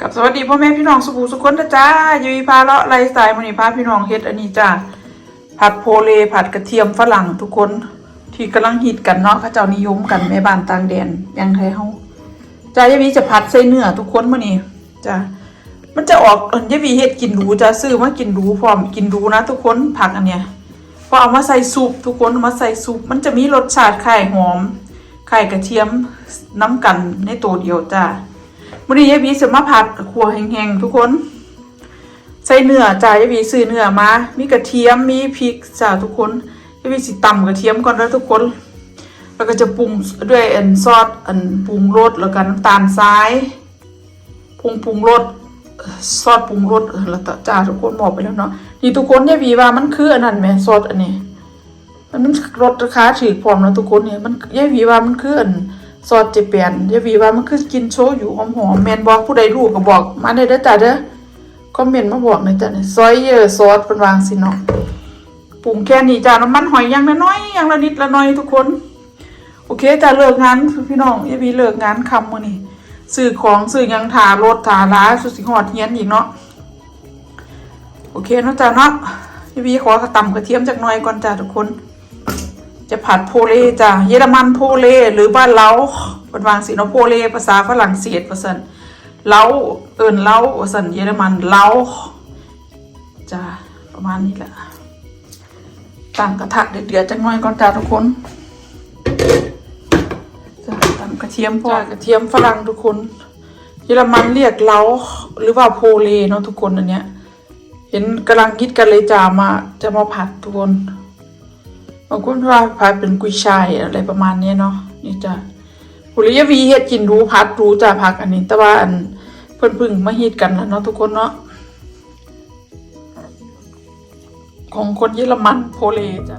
กับสวัสดีพ่อแม่พี่น้องสุภูสุขคนนะจ้ายู่พาเลาะไลฟ์สไตล์มันนี่พาพี่น้องเฮ็ดอันนี้จ้าผัดโพเลผัดกระเทียมฝรั่งทุกคนที่กำลังฮิตกันเนาะเขาเจ้านิยมกันแม่บ้านต่างแดนยังไทยเฮาจ้ายายวีจะผัดใส่เนื้อทุกคนมื้อนี้จ้ามันจะออกเอยายวีเฮ็ดกินดูจ้าซื้อมากินดูพร้อมกินดูนะ ทุกคนผักอันเนี้ยพอเอามาใส่ซุปทุกคนมาใส่ซุปมันจะมีรสชาติไข่หอมไข่กระเทียมน้ำกันในตัวเดียวจ้า วันนี้ยายบีจะมาผัดขัวแห้งๆทุกคน ใส่เนื้อจ้ายายบีซื้อเนื้อมา มีกระเทียม มีพริกจ้าทุกคนยายบีสิตำกระเทียมก่อนแล้วทุกคน แล้วก็จะปรุงด้วยอันซอสอันปรุงรสแล้วก็น้ำตาลทรายปรุงปรุงรสซอสปรุงรสแล้วจ้าทุกคนบอกไปแล้วเนาะนี่ทุกคนยายบีว่ามันคืออันนั้นไหมซอสอันนี้มันรสราคาถือพร้อมแล้วทุกคนเนี่ยมันยายวีว่ามันคืออัน ซอสเจแปนยายวีว่ามันคือกินโชอยู่หอมๆแมนบอกผู้ใดรู้ก็บอก มาได้เด้อจ้าเด้อคอมเมนต์มาบอกหน่อยจ้ะเนี่ยซอยเยอะซอสเป็นวางสิเนาะปรุงแค่นี้จ้าน้ำมันหอยอย่างละน้อยอย่างละนิดละน้อยทุกคน โอเคจ้าเลิกงานพี่น้องยาวีเลิกงานคำมือนี้ซื้อของซื้อยังถารถถาล้าสุดสิหอดเฮียนอีกเนาะโอเคนะจ้าเนาะยาวีขอกระตำกระเทียมจากน่อยก่อนจ้าทุกคน จะผัดโพเลจ้ะเยอรมันโพเลหรือบ้านเราเป็นวางสีเนาะโพเลภาษาฝรั่งเศสภาษาเล้าเอิญเล้าภาษาเยอรมันเล้าจ้ะประมาณนี้แหละตั้งกระทะเดือดๆจังหน่อยก่อนจ้าทุกคนจ้ะตั้งกระเทียมพอกระเทียมฝรั่งทุกคนเยอรมันเรียกเล้าหรือว่าโพเลเนาะทุกคนอันเนี้ย เห็นกำลังคิดกันเลยจ้ามาจะมาผัดทุกคน บางคนว่าผัดเป็นกุยช่ายอะไรประมาณนี้เนาะนี่จ้ะผุริยวีเฮ็ดกินรู้พัดรู้จ้ะผักอันนี้ แต่ว่าอันเพิ่นเพึ่งมาฮิตกันแล้วเนาะทุกคนเนาะของคนเยอรมันโพเลจ้ะ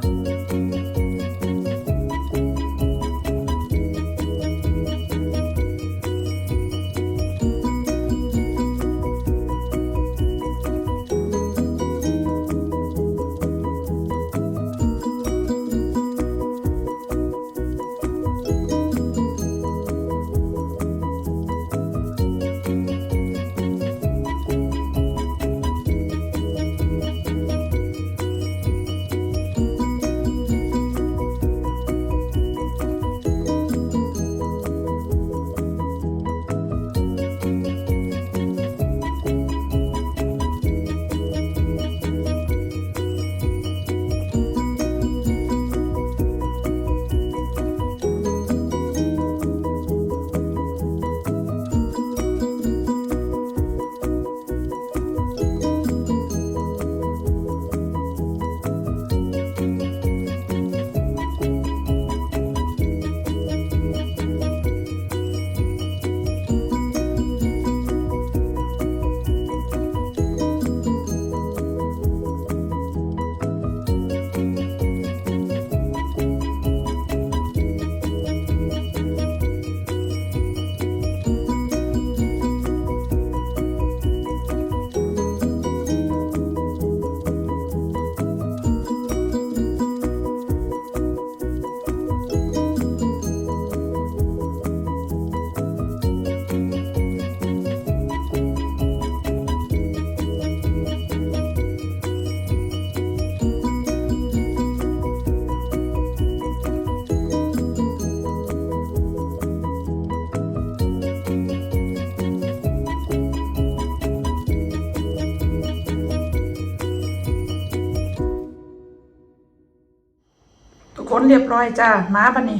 เรียบร้อยจ้ามาบันนี้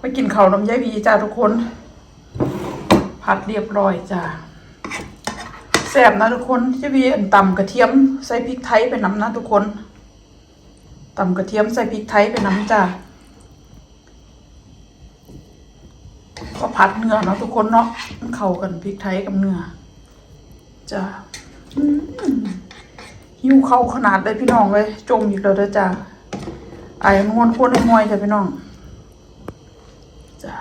มากินข้าวน้ำยายวีจ้าทุกคน ผัดเรียบร้อยจ้าแซ่บนะทุกคนยายวีอันตำกระเทียมใส่พริกไทยไปน้ำนะทุกคนตำกระเทียมใส่พริกไทยไปน้ำจ้าก็ผัดเนื้อเนาะทุกคนเนาะเข้ากันพริกไทยกับเนื้อจ้าหิวเข้าขนาดเลยพี่น้องเลยจมอีกแล้วเด้อจ้า ไอ้มวนคนไอ้มวยจ้ะพี่น้องจ้า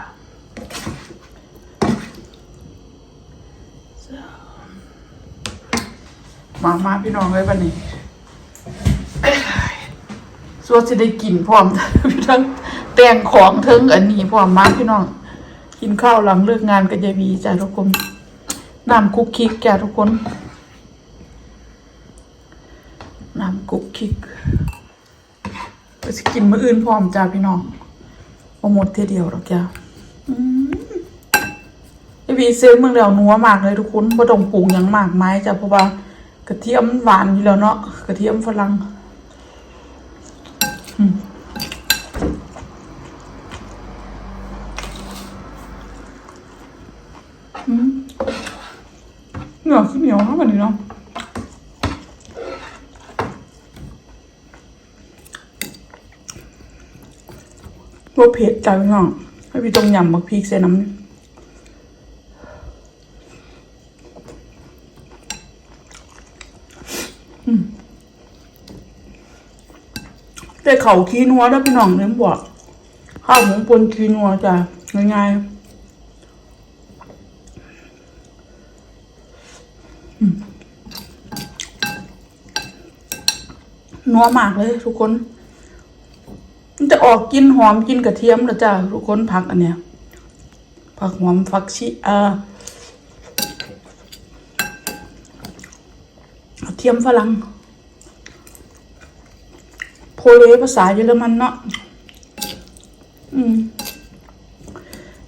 จ้ามามาพี่น้องเลยวันนี้เอ้ยส่วนจะได้กินพร้อมพี่ทั้งแต่งของเทิงอันนี้พร้อมมาพี่น้อง กินข้าวหลังเลิกงานกับยายบีจ้ะทุกคนน้ำคุกคิกแกทุกคนน้ำคุกคิก ไปสกินมื้ออื่นพร้อมจ้าพี่น้องบ่หมดเทอเดียวหรอกจ้าไอวีเซลเมืองแล้วนัวมากเลยทุกคนบ่ต้องปรุงหยังมากมายจ้ะเพราะว่ากระเทียมหวานอยู่แล้วเนาะกระเทียมฝรั่งเหนือขี้เหนียวนะวันนี้เนาะ ว่เผ็ดจ้ะพี่น้องให้พี่ต้มยำบักพริกใส่น้ำแต่เขาขี้นัวแล้วพี่น้องเน้นบอกข้าวหมูปนขี้นัวจ้ะง่ายๆอืมนัวมากเลยทุกคน ออกกินหอมกินกระเทียมแล้วจ้าทุกคนผักอันเนี้ยผักหอมผักชีเอ่อกระเทียมฝรั่งโพเลภาษาเยอรมันเนาะอืม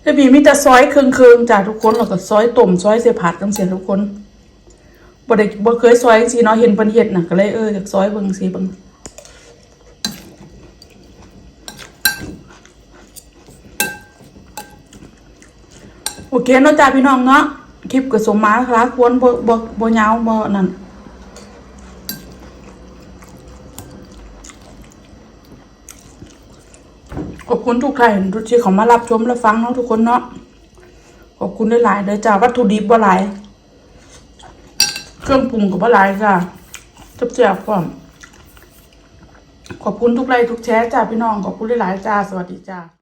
จะมีมิแต่ซอยเคืองๆจ้าทุกคนแล้วก็ซอยต้มซอยเสียผัดจังเสียทุกคนบ่ได้บ่เคยซอยจังซี่เนาะเห็นเพิ่นเฮ็ดน่ะก็เลยเอออยากซอยเบิ่งสิเบิ่ง โอเคเนาะจ้าพี่น้องเนาะคลิปก็สมมาครับควรบ่บ่บ่ยาวบ่นั่นขอบคุณทุกท่านที่เขามารับชมและฟังเนาะทุกคนเนาะขอบคุณหลายๆเด้อจ้าวัตถุดิบบ่หลายเครื่องปรุงก็บ่หลายค่ะจับแจบพร้อมขอบคุณทุกไลค์ทุกแชร์จ้าพี่น้องขอบคุณหลายๆจ้าสวัสดีจ้า